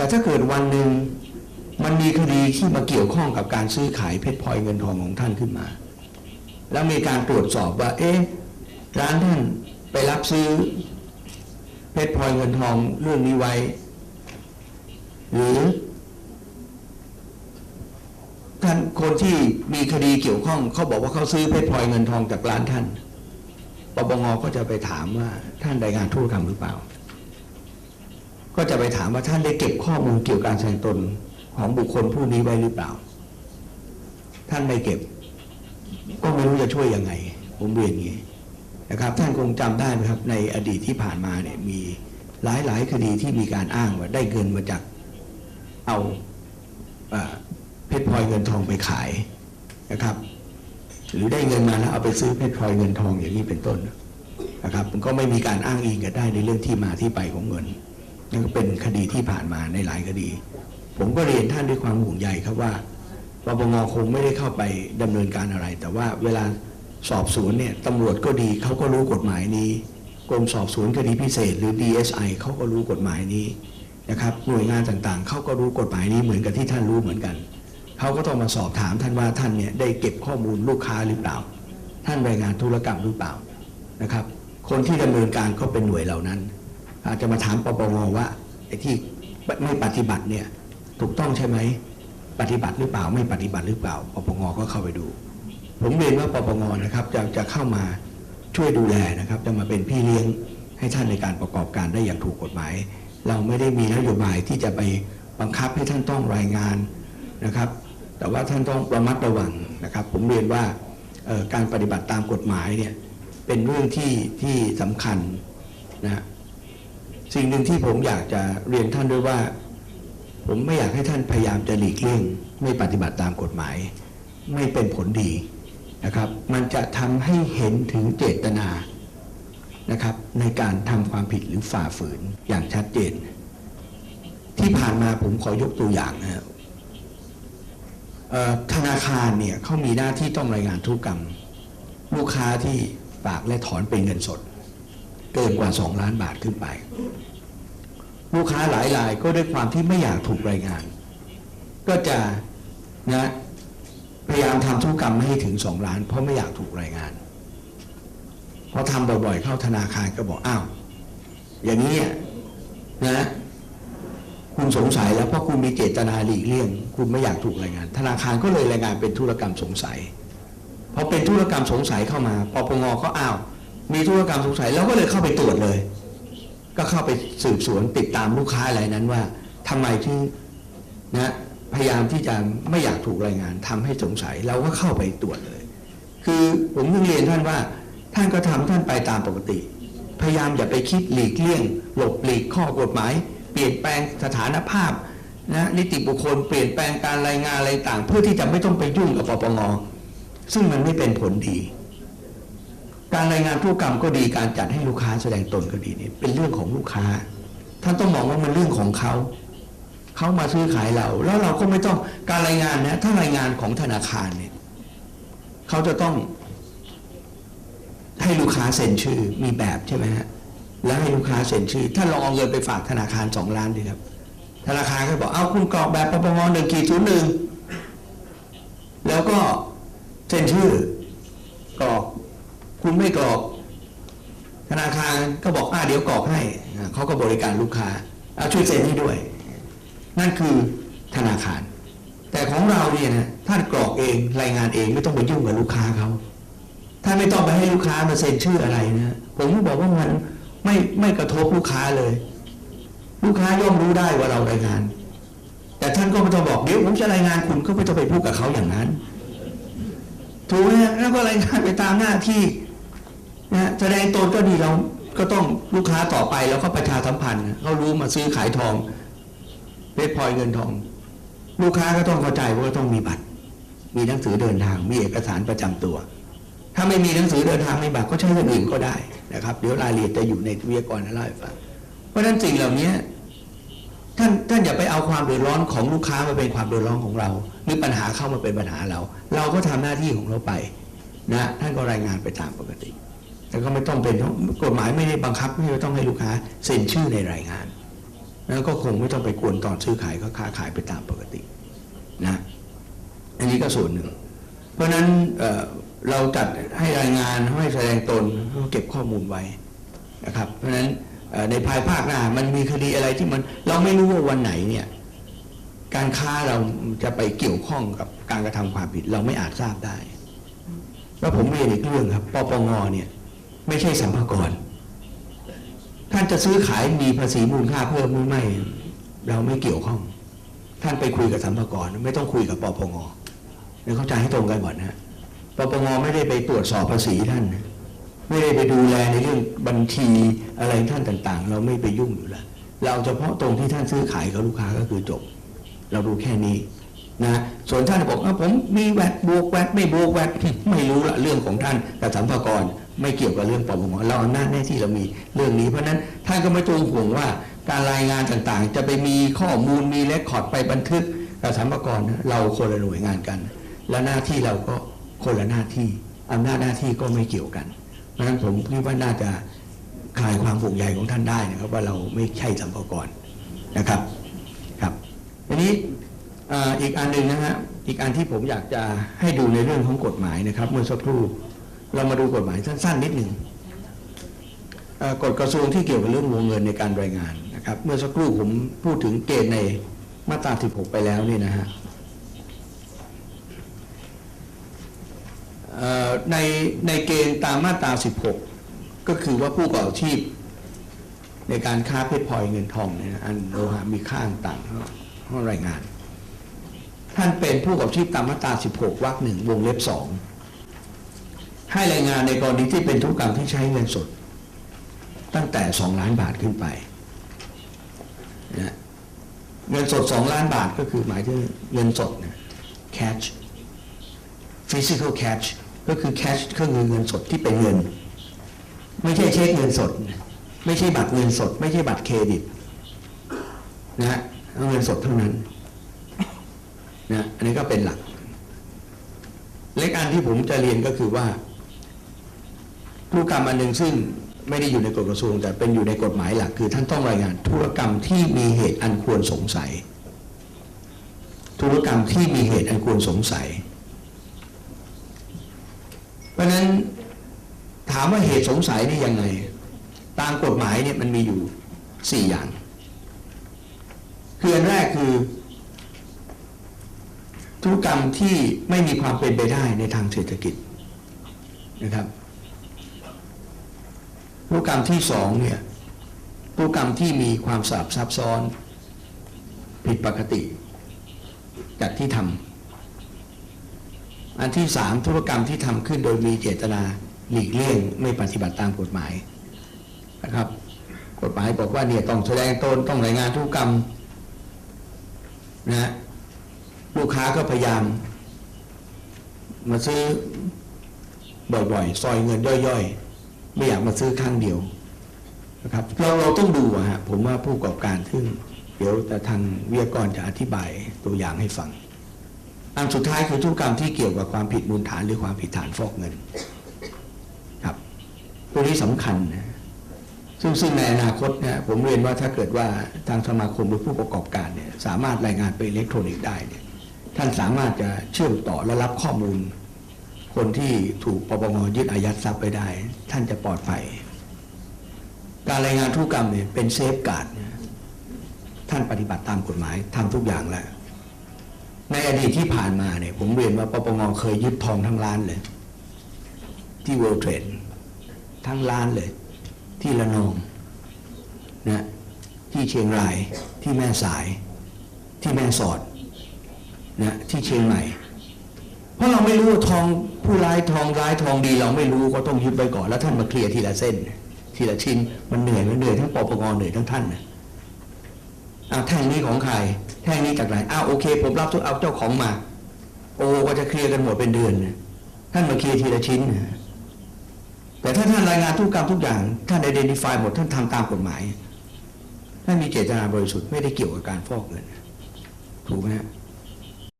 แต่ถ้าเกิดวันหนึ่งมันมีคดีที่มาเกี่ยวข้องกับการซื้อขายเพชรพลอยเงินทองของท่านขึ้นมา แล้วมีการตรวจสอบว่า เอ๊ะร้านท่านไปรับซื้อเพชรพลอยเงินทองเรื่องนี้ไว้ หรือท่านคนที่มีคดีเกี่ยวข้องเขาบอกว่าเขาซื้อเพชรพลอยเงินทองจากร้านท่านปปงก็จะไปถามว่าท่านรายงานธุรกรรมหรือเปล่า ก็จะไปถามว่าท่านได้เก็บข้อมูลเกี่ยวกับการแสดงตนของบุคคลผู้นี้ไว้หรือเปล่า ท่านไม่เก็บ ก็ไม่รู้จะช่วยยังไง ผมเรียนอย่างนี้นะครับ ท่านคงจำได้ไหมครับ ในอดีตที่ผ่านมาเนี่ยมีหลายหลายๆคดีที่มีการอ้างว่าได้เงินมาจากเอาเอ่อเพชรพลอยเงินทองไปขายนะครับ หรือได้เงินมาแล้วเอาไปซื้อเพชรพลอยเงินทองอย่างนี้เป็นต้นนะครับ มันก็ไม่มีการอ้างอิงกันได้ในเรื่องที่มาที่ไปของเงิน นั่นก็เป็นคดีที่ผ่านมาในหลายคดี ผมก็เรียนท่านด้วยความห่วงใยครับว่าปปงคงไม่ได้เข้าไปดำเนินการอะไร แต่ว่าเวลาสอบสวนเนี่ยตำรวจก็ดีเขาก็รู้กฎหมายนี้กรมสอบสวนคดีพิเศษ หรือ DSI เขาก็รู้กฎหมายนี้นะครับหน่วยงานต่างๆเขาก็รู้กฎหมายนี้เหมือนกับที่ท่านรู้เหมือนกันเขาก็ต้องมาสอบถามท่านว่าท่านเนี่ยได้เก็บข้อมูลลูกค้าหรือเปล่า ท่านรายงานธุรกรรมหรือเปล่านะครับ คนที่ดำเนินการก็เป็นหน่วยเหล่านั้น อาจจะมาถามปปงว่าไอ้ที่ไม่ปฏิบัติเนี่ยถูกต้องใช่ไหมปฏิบัติหรือเปล่าไม่ปฏิบัติหรือเปล่าปปงก็เข้าไปดู ผมเรียนว่าปปงนะครับจะจะเข้ามาช่วยดูแลนะครับ จะมาเป็นพี่เลี้ยงให้ท่านในการประกอบการได้อย่างถูกกฎหมาย เราไม่ได้มีนโยบายที่จะไปบังคับให้ท่านต้องรายงานนะครับ แต่ว่าท่านต้องระมัดระวังนะครับ ผมเรียนว่าการปฏิบัติตามกฎหมายเนี่ยเป็นเรื่องที่ที่สำคัญนะ สิ่งหนึ่งที่ผมอยากจะเรียนท่านด้วยว่า ผมไม่อยากให้ท่านพยายามจะหลีกเลี่ยง ไม่ปฏิบัติตามกฎหมาย ไม่เป็นผลดีนะครับ มันจะทำให้เห็นถึงเจตนานะครับ ในการทำความผิดหรือฝ่าฝืนอย่างชัดเจน ที่ผ่านมาผมขอยกตัวอย่างนะครับธนาคารเนี่ยเขามีหน้าที่ต้องรายงานธุรกรรม ลูกค้าที่ฝากและถอนเป็นเงินสด เกินกว่า 2 ล้านบาทขึ้นไป ลูกค้าหลายรายก็ด้วยความที่ไม่อยากถูกรายงาน ก็จะนะพยายามทำธุรกรรมไม่ให้ถึง2ล้าน เพราะไม่อยากถูกรายงานพอทำบ่อยๆ เข้าธนาคารก็บอกอ้าวอย่างนี้นะคุณสงสัยแล้วเพราะคุณมีเจตนาหลีกเลี่ยง คุณไม่อยากถูกรายงาน ธนาคารก็เลยรายงานเป็นธุรกรรมสงสัยพอเป็นธุรกรรมสงสัยเข้ามาปปงก็อ้าวมีธุรกรรมสงสัยแล้วก็เลยเข้าไปตรวจเลย ก็เข้าไปสืบสวนติดตามลูกค้ารายนั้นว่าทำไมที่นะพยายามที่จะไม่อยากถูกรายงานทำให้สงสัยเราก็เข้าไปตรวจเลย คือผมเพิ่งเรียนท่านว่า ท่านก็ทำท่านไปตามปกติ พยายามอย่าไปคิดหลีกเลี่ยง หลบหลีกข้อกฎหมาย เปลี่ยนแปลงสถานภาพนะนิติบุคคลเปลี่ยนแปลงการรายงานอะไรต่าง เพื่อที่จะไม่ต้องไปยุ่งกับปปงซึ่งมันไม่เป็นผลดี การรายงานธุรกรรมก็ดีการจัดให้ลูกค้าแสดงตนก็ดีเนี่เป็นเรื่องของลูกค้า ท่านต้องมองว่ามันเรื่องของเขาเขามาซื้อขายเรา แล้วเราก็ไม่ต้องการรายงานนะถ้ารายงานของธนาคารเนี่ยเขาจะต้อง ให้ลูกค้าเซ็นชื่อมีแบบใช่ไหมฮะแล้วให้ลูกค้าเซ็นชื่อ ถ้าลองเอาเงินไปฝากธนาคารสองล้านดีครับ ธนาคารก็บอกเอาคุณกรอกแบบปปงหนึ่งขีดศูนย์หนึ่งแล้วก็เซ็นชื่อ คุณไม่กรอกธนาคารก็บอกอ่าเดี๋ยวกรอกให้เขาก็บริการลูกค้าเอาช่วยเซ็นให้ด้วย นั่นคือธนาคาร แต่ของเราเนี่ยนะท่านกรอกเองรายงานเองไม่ต้องไปยุ่งกับลูกค้าเขาถ้านไม่ต้องไปให้ลูกค้ามาเซ็นชื่ออะไรนะผมก็บอกว่ามันไม่ไม่กระทบลูกค้าเลย ลูกค้าย่อมรู้ได้ว่าเรารายงาน แต่ท่านก็ไม่ต้องบอกเดี๋ยวผมจะรายงานคุณก็ไม่ต้องไปพูดกับเขาอย่างนั้นถูกไหมแล้วก็รายงานไปตามหน้าที่ นะแสดงตนก็ดีเราก็ต้องลูกค้าต่อไปแล้วก็ประชาสัมพันธ์เขารู้มาซื้อขายทองเพชรพลอยเงินทอง ลูกค้าก็ต้องเข้าใจว่าต้องมีบัตร มีหนังสือเดินทาง มีเอกสารประจำตัว ถ้าไม่มีหนังสือเดินทางไม่บัตรก็ใช้อย่างอื่นก็ได้นะครับ เดี๋ยวรายละเอียดจะอยู่ในวิทยากรนะเล่าให้ฟังเพราะฉะนั้นสิ่งเหล่านี้ท่านท่านอย่าไปเอาความเดือดร้อนของลูกค้ามาเป็นความเดือดร้อนของเราหรือปัญหาเข้ามาเป็นปัญหาเรา เราก็ทำหน้าที่ของเราไปนะท่านก็รายงานไปตามปกติ ก็ไม่ต้องเป็นกฎหมายไม่ได้บังคับไม่ต้องให้ลูกค้าเซ็นชื่อในรายงาน แล้วก็คงไม่ต้องไปกวนตอนซื้อขายก็ค้าขายไปตามปกตินะอันนี้ก็ส่วนหนึ่ง เพราะฉะนั้นเเราจัดให้รายงานให้แสดงตนเก็บข้อมูลไว้นะครับ เพราะฉะนั้นในภายภาคหน้ามันมีคดีอะไรที่มันเราไม่รู้ว่าวันไหนเนี่ยการค้าเราจะไปเกี่ยวข้องกับการกระทำความผิด เราไม่อาจทราบได้ แล้วผมเรียนอีกเรื่องครับปปงเนี่ย ไม่ใช่สัมภาระท่านจะซื้อขายมีภาษีมูลค่าเพิ่มหรือไม่เราไม่เกี่ยวข้อง ท่านไปคุยกับสัมภาระไม่ต้องคุยกับปปงเนี่ยเข้าใจให้ตรงกันก่อนนะปปงไม่ได้ไปตรวจสอบภาษีท่าน ไม่ได้ไปดูแลในเรื่องบัญชีอะไรท่านต่าง ๆ เราไม่ไปยุ่งอยู่แล้วเราเฉพาะตรงที่ท่านซื้อขายกับลูกค้าก็คือจบ เราดูแค่นี้ นะส่วนท่านบอกว่าผมมีแวดบวกแวดไม่บวกแวดไม่รู้ละเรื่องของท่านกับสัมภากรไม่เกี่ยวกับเรื่องปปงเราอำนาจหน้าที่เรามีเรื่องนี้เพราะฉะนั้นท่านก็ไม่ต้องห่วงว่าการรายงานต่างๆ จะไปมีข้อมูลมีเรคคอร์ดไปบันทึกกับสัมภากระเราคนละหน่วยงานกัน และหน้าที่เราก็คนละหน้าที่อำนาจหน้าที่ก็ไม่เกี่ยวกันเพราะฉะนั้นผมคิดว่าน่าจะคลายความห่วงใยของท่านได้นะครับว่าเราไม่ใช่สัมภากรนะครับครับทีนี้ อีกอันหนึ่งนะฮะอีกอันที่ผมอยากจะให้ดูในเรื่องของกฎหมายนะครับ เมื่อสักครู่เรามาดูกฎหมายสั้นๆนิดหนึ่งกฎกระทรวงที่เกี่ยวกับเรื่องวงเงินในการรายงานนะครับ เมื่อสักครู่ผมพูดถึงเกณฑ์ในมาตรา 16 ไปแล้วนี่นะฮะในในเกณฑ์ตามมาตรา 16 ก็คือว่าผู้ประกอบอาชีพ ในการค้าเพชรพลอยเงินทองเนี่ยอันโลหะมีค่าต่างๆห้องรายงาน ท่านเป็นผู้กอบชีพตามมาตรา16วรรคหนึ่งวงเล็บสองให้รายงานในกรณีที่เป็นธุรกรรมที่ใช้เงินสด ตั้งแต่ 2 ล้านบาทขึ้นไปนะเงินสด 2 ล้านบาทก็คือหมายถึงเงินสดนะ cash physical cash ก็คือ cash ก็คือเงินสดที่เป็นเงิน ไม่ใช่เช็คเงินสด ไม่ใช่บัตรเงินสด ไม่ใช่บัตรเครดิตนะเงินสดเท่านั้น นะอันนี้ก็เป็นหลัก เล็กอันที่ผมจะเรียนก็คือว่าธุรกรรมอันหนึ่งซึ่งไม่ได้อยู่ในกฎกระทรวง แต่เป็นอยู่ในกฎหมายหลัก คือท่านต้องรายงานธุรกรรมที่มีเหตุอันควรสงสัย ธุรกรรมที่มีเหตุอันควรสงสัย เพราะฉะนั้นถามว่าเหตุสงสัยนี่ยังไง ตามกฎหมายเนี่ยมันมีอยู่สี่อย่าง คืออันแรกคือ ธุรกรรมที่ไม่มีความเป็นไปได้ในทางเศรษฐกิจนะครับธุรกรรมที่สองเนี่ยธุรกรรมที่มีความสับซับซ้อนผิดปกติจากที่ทำอันที่สามธุรกรรมที่ทำขึ้นโดยมีเจตนาหลีกเลี่ยงไม่ปฏิบัติตามกฎหมายนะครับ กฎหมายบอกว่าเนี่ยต้องแสดงตนต้องรายงานธุรกรรมนะฮะ ค้าก็พยายาม มาซื้อบ่อยๆซอยเงินย่อยๆ ไม่อยากมาซื้อครั้งเดียวนะครับเราเราต้องดูอะฮะผมว่าผู้ประกอบการซึ่งเดี๋ยวแต่ทางวิทยากรจะอธิบายตัวอย่างให้ฟัง อันสุดท้ายคือธุรกรรมที่เกี่ยวกับความผิดมูลฐานหรือความผิดฐานฟอกเงินครับตัวนี้สำคัญนะซึ่งซึ่งในอนาคตเนี่ยผมเรียนว่าถ้าเกิดว่าทางสมาคมหรือผู้ประกอบการเนี่ยสามารถรายงานไปอิเล็กทรอนิกส์ได้เนี่ย ท่านสามารถจะเชื่อมต่อและรับข้อมูล คนที่ถูกปปงยึดอายัดทรัพย์ไปได้ ท่านจะปลอดภัย การรายงานธุรกรรมเนี่ยเป็นเซฟการ์ดท่านปฏิบัติตามกฎหมายทำทุกอย่างแล้ว ในอดีตที่ผ่านมาเนี่ยผมเรียนว่าปปงเคยยึดทองทั้งร้านเลย ที่ World Trade ทั้งร้านเลย ที่ระนองนะที่เชียงรายที่แม่สายที่แม่สอด นะที่เชียงใหม่ เพราะเราไม่รู้ว่าทองผู้ร้ายทองร้ายทองดี เราไม่รู้ก็ต้องยึดไปก่อนแล้วท่านมาเคลียร์ทีละเส้น ทีละชิ้นมันเหนื่อยมันเหนื่อยทั้งปปงเหนื่อยทั้งท่านนะอ้าวแท่งนี้ของใครแท่งนี้จากไหนอ้าวโอเค ผมรับทุกเอาเจ้าของมา โอ้ก็จะเคลียร์กันหมดเป็นเดือนนะท่านมาเคลียร์ทีละชิ้นนะแต่ถ้าท่านรายงานทุกกรรมทุกอย่าง ท่าน identify หมดท่านทำตามกฎหมายท่านมีเจตนาบริสุทธิ์ไม่ได้เกี่ยวกับการฟอกเงินถูกไหมฮะ